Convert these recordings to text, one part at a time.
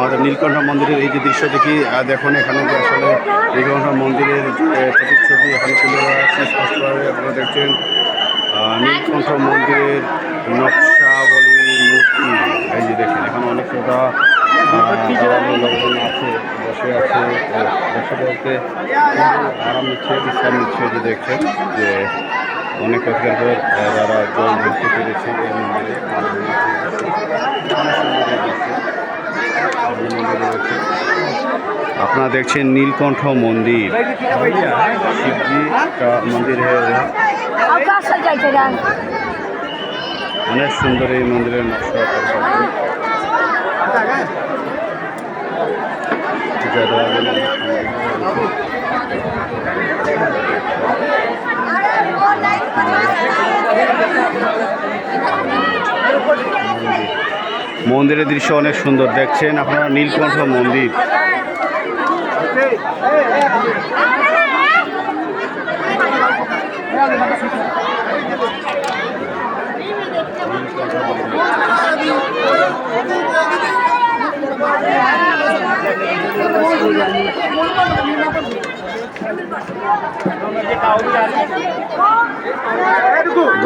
আমাদের নীলকণ্ঠ মন্দিরের এই যে দৃশ্য দেখি দেখুন এখানে যে আসলে নীলকণ্ঠ মন্দিরের প্রতিচ্ছবি এখানে তুলে ধরা আছে স্পষ্টভাবে। আপনারা দেখছেন নীলকণ্ঠ মন্দিরের নকশাবলী মূর্তি। এই যে দেখেন, এখানে অনেক শ্রোতা লোকজন আছে, বসে আছে বসে বলতে আরাম নিচ্ছে বিশ্রাম নিচ্ছে যে দেখছেন যে অনেক অধিকার যারা জল ঢুকতে পেরেছে এই মন্দিরে। আপনারা দেখছেন নীলকণ্ঠ মন্দির শিবজি का मंदिर है यहाँ। আকাশ যাইতে যান অনেক সুন্দর এই মন্দিরের নকশা করা। পূজা দেওয়া গেল মন্দিরের দৃশ্য অনেক সুন্দর দেখছেন আপনারা নীলকণ্ঠ মন্দির।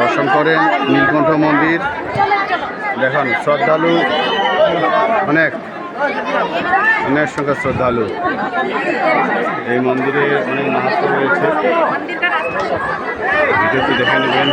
দর্শন করেন নীলকণ্ঠ মন্দির। দেখান, শ্রদ্ধালু অনেক। অনেক সংখ্যা শ্রদ্ধালু। এই মন্দিরে অনেক মাহাত্ম রয়েছে। ভিডিওটি দেখে নেবেন।